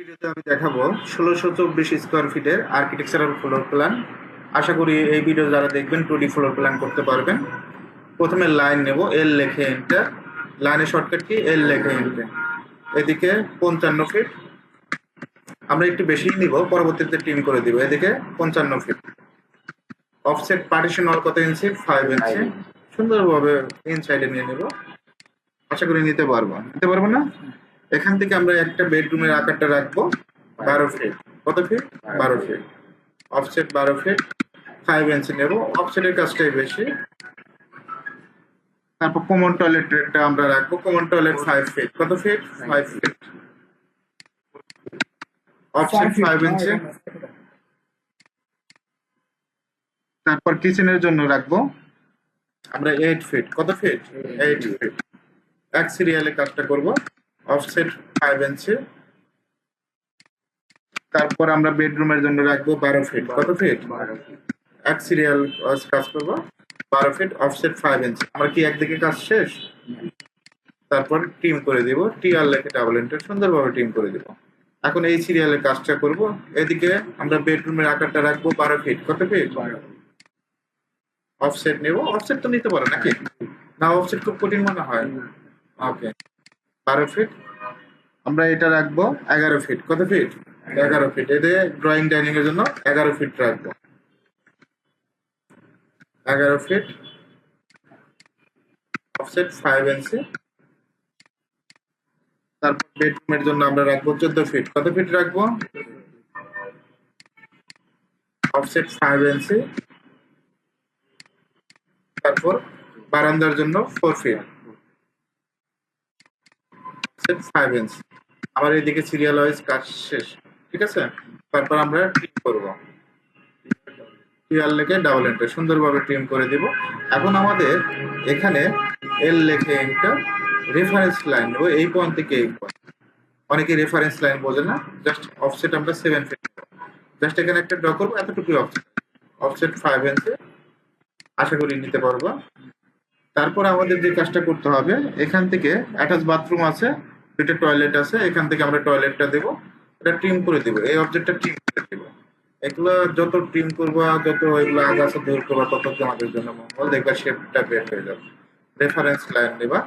ভিডিওতে আমি দেখাবো ষোলোশো চব্বিশ স্কোয়ার ফিটের আর্কিটেকচারাল ফ্লোর প্ল্যান আশা করি এই ভিডিও যারা দেখবেন টু ডি ফ্লোর প্ল্যান করতে পারবেন। প্রথমে লাইন নেব এল লেখে এন্টার লাইনের শর্টকাট কি? এল লেখে এন্টার এদিকে পঞ্চান্ন ফিট আমরা একটু বেশিই নিব পরবর্তীতে টিম করে দিব। এদিকে পঞ্চান্ন ফিট অফসেট পার্টিশন অল কত ইঞ্চি ফাইভ ইঞ্চি সুন্দরভাবে ইনসাইডে নিয়ে নেব। আশা করি নিতে পারব। নিতে পারব না? এখান থেকে আমরা একটা বেডরুমের আকারটা রাখব বারো ফিট কত ফিট বারো ফিট অফসেট বারো ফিট ফাইভ ইঞ্চি নেব। অফসেটের কাজটাই বেশি। তারপর কমন টয়লেট রেটটা আমরা রাখব। কমন টয়লেট ফাইভ ফিট কত feet five feet offset five inch তারপর কিচেনের জন্য রাখব। আমরা এইট ফিট কত ফিট এইট ফিট এক সিরিয়ালে কাজটা করব। অফসেট ফাইভ ইঞ্চি তারপর আমরা বেডরুমের জন্য রাখব বারো ফিট কত ফিট এক সিরিয়াল কাজ করব। বারো ফিট অফসেট ফাইভ ইঞ্চি আমরা কি একদিকে কাজ শেষ? তারপর টিম করে দিব। টি আর লেখে ডাবল এন্টার সুন্দরভাবে টিম করে দিব। এখন এই সিরিয়ালে কাজটা করব। এদিকে আমরা বেডরুমের আকারটা রাখব বারো ফিট কত ফিট অফসেট নেব। অফসেট তো নিতে পারো নাকি? না অফসেট খুব কঠিন মনে হয়। ওকে বারো ফিট আমরা এটা রাখব এগারো ফিট কত ফিট এগারো ফিট এতে ড্রয়িং ডাইনিং এর জন্য এগারো ফিট রাখব। এগারো ফিট অফসেট ফাইভ ইঞ্চি তারপর বেডরুমের জন্য আমরা রাখব চোদ্দ ফিট কত ফিট রাখব? অফসেট ফাইভ ইঞ্চি তারপর বারান্দার জন্য ফোর ফিট ফাইভ ইঞ্চ আমার এদিকে সিরিয়াল ওয়াইজ কাজ শেষ, ঠিক আছে? তারপর আমরা ট্রিম করব। টিয়ার লেখে ডাবল এন্টার সুন্দরভাবে ট্রিম করে দিব। এখন আমাদের এখানে এল লেখে একটা রেফারেন্স লাইন নেব, এই পয়েন্ট থেকে এই পয়েন্ট অনেকে রেফারেন্স লাইন বোঝে না জাস্ট অফসেট আমরা সেভেন ফিট জাস্ট এখানে একটা ড্র করব, এতটুকুই অফসেট অফসেট ফাইভ ইঞ্চে আশা করি নিতে পারব। তারপর আমাদের যে কাজটা করতে হবে, এখান থেকে অ্যাটাচ বাথরুম আছে দুইটা টয়লেট আছে, এখান থেকে আমরা টয়লেটটা দেব, এটা ট্রিম করে দিব, এই অবজেক্টটা ট্রিম করে দিব। এগুলো যত ট্রিম করবা যত এগুলো আগাছা দূর করবা, তত তোমাদের জন্য মঙ্গল? দেখবা শেপটা বের হয়ে যাবে। রেফারেন্স লাইন নেবা,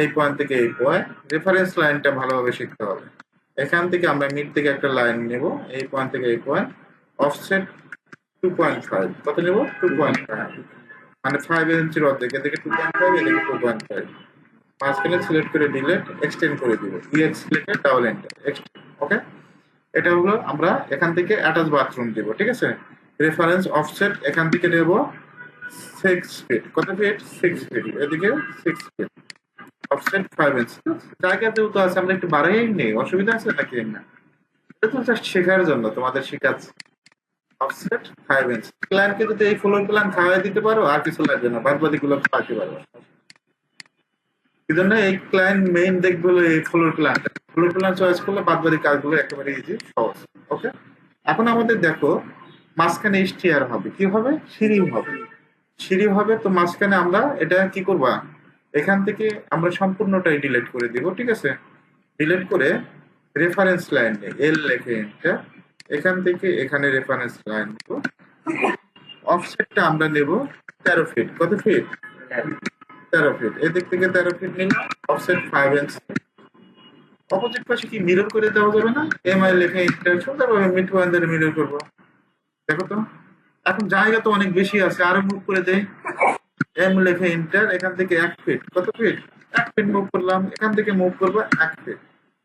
এই পয়েন্ট থেকে এই পয়েন্ট রেফারেন্স লাইনটা ভালোভাবে শিখতে হবে। এখান থেকে আমরা মিড থেকে একটা লাইন নেব, এই পয়েন্ট থেকে এই point offset two point five কত নেব? টু পয়েন্ট ফাইভ মানে ফাইভ ইঞ্চির অর্ধেক, এদিকে টু পয়েন্ট ফাইভ এদিকে টু পয়েন্ট ফাইভ মাঝখানে সিলেক্ট করে ডিলেট এক্সটেন্ড করে দিব। ইএক্স লিখে ডাবল এন্টার ওকে এটা হলো আমরা এখান থেকে অ্যাটাচ বাথরুম দিব, ঠিক আছে? রেফারেন্স অফসেট এখান থেকে নেব সিক্স ফিট কত ফিট সিক্স ফিট এদিকে six feet offset five inch জায়গাতেও তো আছে, আমরা একটু বাড়াই নেই। অসুবিধা আছে নাকি? না। এটা তো জাস্ট শেখার জন্য তোমাদের শেখাচ্ছি। অফসেট ফাইভ ইঞ্চ প্ল্যানকে যদি এই ফ্লোর প্ল্যান খাওয়াই দিতে পারো, আর কিছু লাগবে না। বাদ বাকি গুলো খাওয়াতে পারো। এই জন্য এই ক্লায়েন্ট মেইন দেখবে এই floor plan floor plan choice করলে বাদ বাকি কাজগুলো একেবারে ইজি সহজ। ওকে এখন আমাদের দেখো, মাঝখানে স্টিয়ার হবে। কি হবে? সিঁড়ি হবে। সিঁড়ি হবে, তো মাঝখানে আমরা এটা কি করবা? এখান থেকে আমরা সম্পূর্ণটাই ডিলিট করে দিব, ঠিক আছে? ডিলিট করে রেফারেন্স লাইন এল লেখে এটা এখান থেকে এখানে রেফারেন্স লাইন দেবো। অফসেটটা আমরা নেব তেরো ফিট কত ফিট তেরো ফিট এদিক থেকে তেরো ফিট নিলাম অফসেট ফাইভ ইঞ্চ অপোজিট পাশে কি মিরর করে দেওয়া যাবে না? এম আই লেখা ইন্টার সুন্দরভাবে মিড পয়েন্টের মিরর করব। দেখো তো। এখন জায়গা তো অনেক বেশি আছে, আরও মুভ করে দেয় এম লেখা ইন্টার এখান থেকে এক ফিট কত ফিট এক ফিট মুভ করলাম, এখান থেকে মুভ করব এক ফিট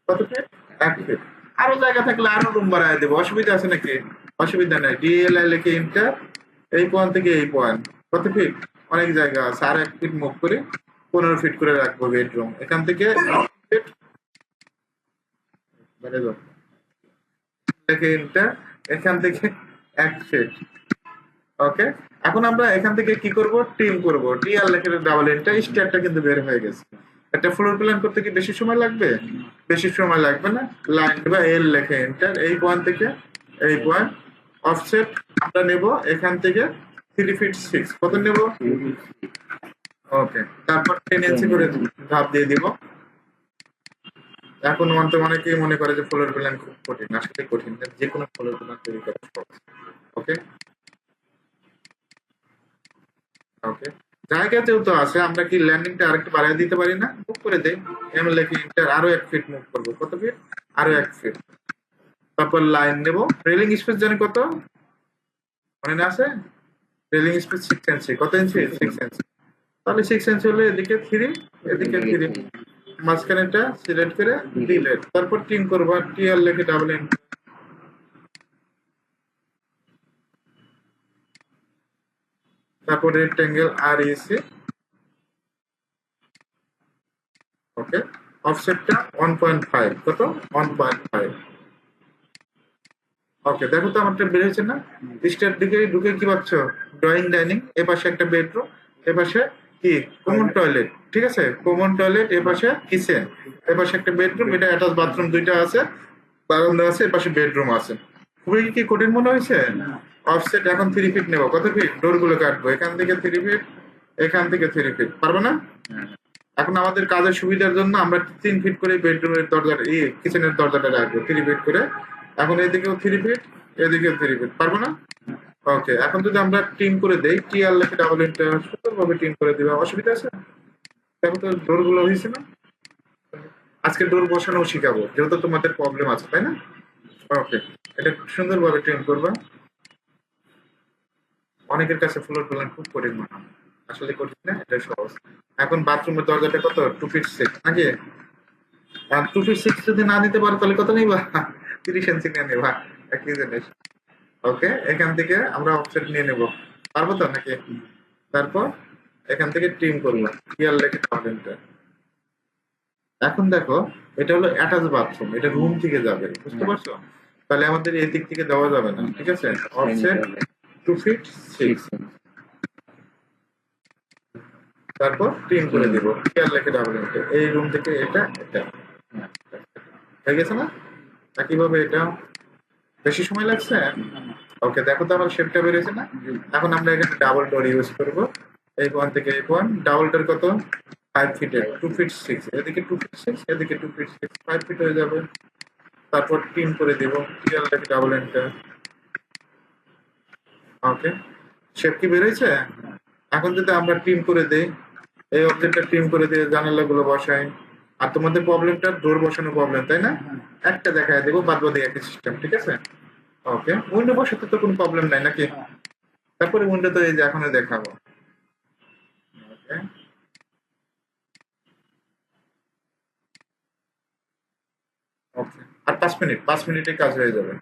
কত ফিট এক ফিট আরও জায়গা থাকলে আরও রুম বাড়ায় দেবো। অসুবিধা আছে নাকি? অসুবিধা নাই। ডিএলআই লেখে ইন্টার এই পয়েন্ট থেকে এই পয়েন্ট কত ফিট অনেক জায়গা আছে। আর এক ফিট মুখ করে পনেরো ফিট করে রাখব বেডরুম এখান থেকে এখান থেকে এক ফিট ওকে এখন আমরা এখান থেকে কি করব? টিম করব। টি আর লেখে ডাবল এন্টার স্টারটা কিন্তু বের হয়ে গেছে। একটা ফ্লোর প্ল্যান করতে কি বেশি সময় লাগবে? বেশি সময় লাগবে না। লাইন বা এল লেখে এন্টার এই পয়েন্ট থেকে, এই পয়েন্ট অফসেট আমরা নেব। এখান থেকে থ্রি ফিট সিক্স কত নেব? ওকে তারপর টেন ইঞ্চি করে ধাপ দিয়ে দিব। এখন অনেকে অনেকেই মনে করে যে ফ্লোর প্ল্যান খুব কঠিন আসলে কঠিন না যে কোনো ফ্লোর প্ল্যান তৈরি করা সহজ ওকে ওকে জায়গা যেহেতু আছে, আমরা কি ল্যান্ডিংটা আরেকটু বাড়িয়ে দিতে পারি না? মুভ করে দেই। এম লেখে ইন্টার আরও এক ফিট মুভ করব। কত ফিট আরও এক ফিট তারপর লাইন নেব। রেলিং স্পেস জানি কত? মনে আছে? রেলিং স্পেস সিক্স ইঞ্চি কত ইঞ্চি সিক্স ইঞ্চি তাহলে সিক্স ইঞ্চি হলে এদিকে থ্রি এদিকে থ্রি মাঝখানেটা সিলেক্ট করে ডিলেট তারপর টিন করবা টিআর লেখে ডাবল এন তারপর রেক্টেঙ্গেল আর ইসি ওকে অফসেটটা ওয়ান পয়েন্ট ফাইভ কত? ওয়ান পয়েন্ট ফাইভ ওকে দেখো তো আমারটা বের হয়েছে না। স্টার দিকে ঢুকে কি পাচ্ছ ড্রয়িং ডাইনিং এ পাশে একটা বেডরুম এ পাশে কি? কমন টয়লেট ঠিক আছে? কমন টয়লেট এ পাশে কিচেন এ পাশে একটা বেডরুম এটা অ্যাটাচ বাথরুম দুইটা আছে বারান্দা আছে এ পাশে বেডরুম আছে। খুবই কি কঠিন মনে হয়েছে? অফসেট এখন থ্রি ফিট নেব। কত ফিট ডোরগুলো কাটবো। এখান থেকে থ্রি ফিট এখান থেকে থ্রি ফিট পারব না? এখন আমাদের কাজের সুবিধার জন্য আমরা তিন ফিট করে বেডরুমের দরজাটা এই কিচেনের দরজাটা রাখব থ্রি ফিট করে। এখন এদিকেও থ্রি ফিট এদিকেও থ্রি ফিট পারব না? ওকে এখন যদি আমরা টিম করে দেই টি আর লেখে ডাবল ইন্টার সুন্দরভাবে টিম করে দিবে, অসুবিধা আছে? দেখো তো ডোরগুলো হয়েছে না? আজকে ডোর বসানো শিখাবো, যেহেতু তোমাদের প্রবলেম আছে, তাই না? ওকে এটা সুন্দরভাবে ট্রেন করবা। অনেকের কাছে ফ্লোর প্ল্যান খুব কঠিন মনে হয়। আসলে কঠিন না, এটা সহজ। এখন বাথরুমের দরজাটা কত? টু ফিট সিক্স নাকি? আর টু ফিট সিক্স যদি না দিতে পারো, তাহলে কত নিবা? তিরিশ ইঞ্চি নিয়ে নেবা একই জিনিস। ওকে এখান থেকে আমরা অফসেট নিয়ে নেব। পারব তো নাকি? তারপর এখান থেকে ট্রিম করব ইয়ার লেখে থাউজেন্ডটা এখন দেখো এটা হলো অ্যাটাচ বাথরুম এটা রুম থেকে যাবে বুঝতে পারছ? তাহলে আমাদের এই দিক থেকে দেওয়া যাবে না ঠিক আছে? অফসেট টু ফিট সিক্স তারপর ট্রিম করে দিব ইয়ার লেখে ডাবল এই রুম থেকে এটা এটা। হয়ে গেছে না? একইভাবে এটা? বেশি সময় লাগছে? ওকে দেখো তো আমার শেপটা বেরিয়েছে না? এখন আমরা এখানে ডাবল ডোর ইউজ করব। এই ওয়ান থেকে এই ওয়ান ডাবল ডোর কত? ফাইভ ফিটের টু ফিট সিক্স এদিকে টু ফিট সিক্স এদিকে two feet six five feet হয়ে যাবে। তারপর টিম করে দিব। টিয়ালটাকে ডাবল এন্টার ওকে শেপ কি বেরিয়েছে? এখন যদি আমরা টিম করে দেই এই অবজেক্টটা টিম করে দিয়ে জানালাগুলো বসাই। আর তোমাদের প্রবলেমটা ডোর বসানো প্রবলেম তাই না? একটা দেখায় দেবো বাদ বাদে একই সিস্টেম ঠিক আছে? ওকে উইন্ডো বসাতে তো কোনো প্রবলেম নাই নাকি? তারপরে উইন্ডো তো এই যে এখন দেখাবো। ওকে ওকে আর পাঁচ মিনিট পাঁচ মিনিটে কাজ হয়ে যাবে।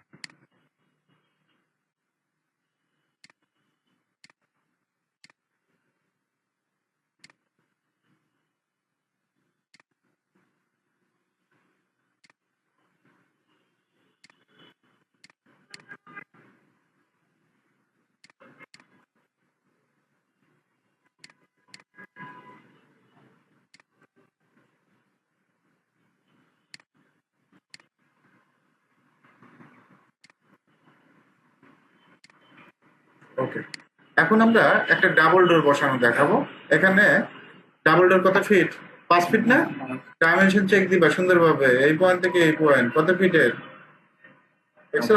ওকে এখন আমরা একটা ডাবল ডোর বসানো দেখাবো। এখানে ডাবল ডোর কত ফিট পাঁচ ফিট না? ডাইমেনশন চেক দিবা সুন্দরভাবে। এই পয়েন্ট থেকে এই পয়েন্ট কত ফিটের দেখছ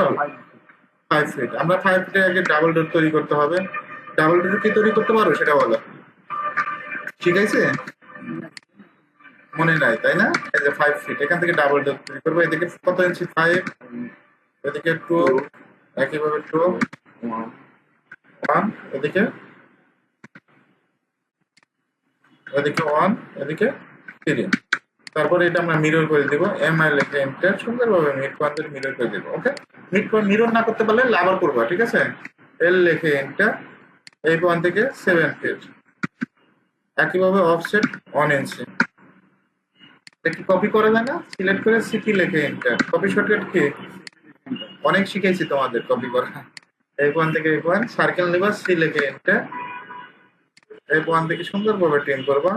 ফাইভ ফিট আমরা ফাইভ ফিটের আগে ডাবল ডোর তৈরি করতে হবে। ডাবল ডোর কি তৈরি করতে পারো সেটা বলো। ঠিক আছে? মনে নাই, তাই না? এই যে ফাইভ ফিট এখান থেকে ডাবল ডোর তৈরি করব। এদিকে কত ইঞ্চি ফাইভ এদিকে টু একইভাবে টু ওয়ান, এদিকে। এদিকে ওয়ান থ্রি তারপরে এটা আমরা মিরর করে দিব। এম আই লেখে এন্টার সুন্দরভাবে মিড পয়েন্টের মিরর করে দিব ওকে মিড পয়েন্ট মিরর না করতে পারলে লাভার করবা, ঠিক আছে? এল লেখে এন্টার এই পয়েন্ট থেকে সেভেন ফিট একইভাবে অফসেট ওয়ান ইঞ্চি একটু কপি করে দেয় না? সিলেক্ট করে সিটি লেখে এন্টার কপি শর্টকাট কি? অনেক শিখেছি তোমাদের কপি করা। এই পয়েন্ট থেকে এই পয়েন্ট সার্কেল নেবা সি লেখে এন্টার এই পয়েন্ট থেকে সুন্দরভাবে টিম করবা।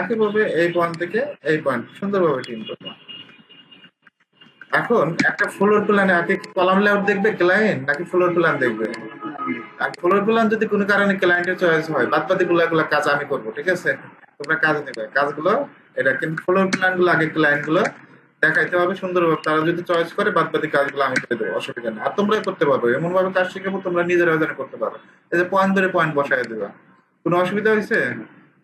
একইভাবে এই পয়েন্ট থেকে এই পয়েন্ট সুন্দরভাবে টিম করবা। এখন একটা ফ্লোর প্ল্যানে আগে কলাম লেআউট দেখবে ক্লায়েন্ট নাকি ফ্লোর প্ল্যান দেখবে? আর ফ্লোর প্ল্যান যদি কোনো কারণে ক্লায়েন্টের চয়েস হয়, বাদ বাকি গুলো কাজ আমি করব, ঠিক আছে? তোমরা কাজ নেবে। কাজগুলো, এটা কিন্তু ফ্লোর প্ল্যানগুলো, আগে ক্লায়েন্টগুলো দেখাইতে হবে সুন্দরভাবে। তারা যদি চয়েস করে বাদ বাকি কাজগুলো আমি করে দেবো, অসুবিধা নেই। আর তোমরাই করতে পারবে এমন ভাবে কাজ শিখাবো তোমরা নিজেরাও যেন করতে পারো। এই যে পয়েন্ট ধরে পয়েন্ট বসায় দেবা। কোনো অসুবিধা হয়েছে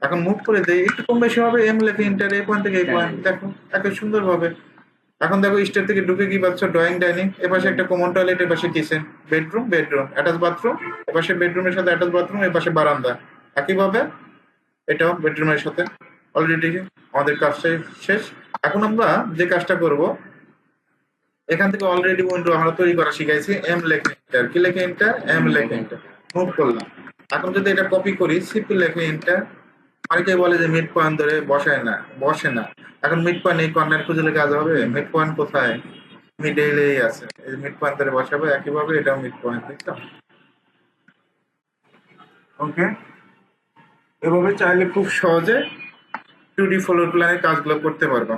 এখন মুভ করে দেয় একটু কম বেশি হবে এম লেখে ইন্টার এই পয়েন্ট থেকে এই পয়েন্ট দেখো, এত সুন্দর ভাবে এখন দেখো স্টেপ থেকে ঢুকে কি পাচ্ছ? ড্রয়িং ডাইনিং এপাশে একটা কমন টয়লেট এপাশে kitchen bedroom bedroom attach bathroom এপাশে বেডরুমের সাথে অ্যাটাচ বাথরুম এপাশে বারান্দা। একইভাবে, এটাও বেডরুমের সাথে। অলরেডি আমাদের কাজটা শেষ। এখন আমরা যে কাজটা করব, এখান থেকে অলরেডি উইন্ডো আমরা তৈরি করা শিখাইছি এম লেখে এন্টার কি লেখে এন্টার এম লেখে এন্টার মুভ করলাম। এখন যদি এটা কপি করি সিপি লেখে এন্টার অনেকে বলে যে মিড পয়েন্ট ধরে বসায় না, বসে না। এখন মিড পয়েন্ট এই কর্নার খুঁজলে কাজ হবে। মিড পয়েন্ট কোথায় মিডেলেই আছে। এই মিড পয়েন্ট ধরে বসাবে, একইভাবে এটাও মিড পয়েন্ট বুঝছ? ওকে এভাবে চাইলে খুব সহজে টু ডি ফ্লোর প্ল্যানের কাজগুলো করতে পারব।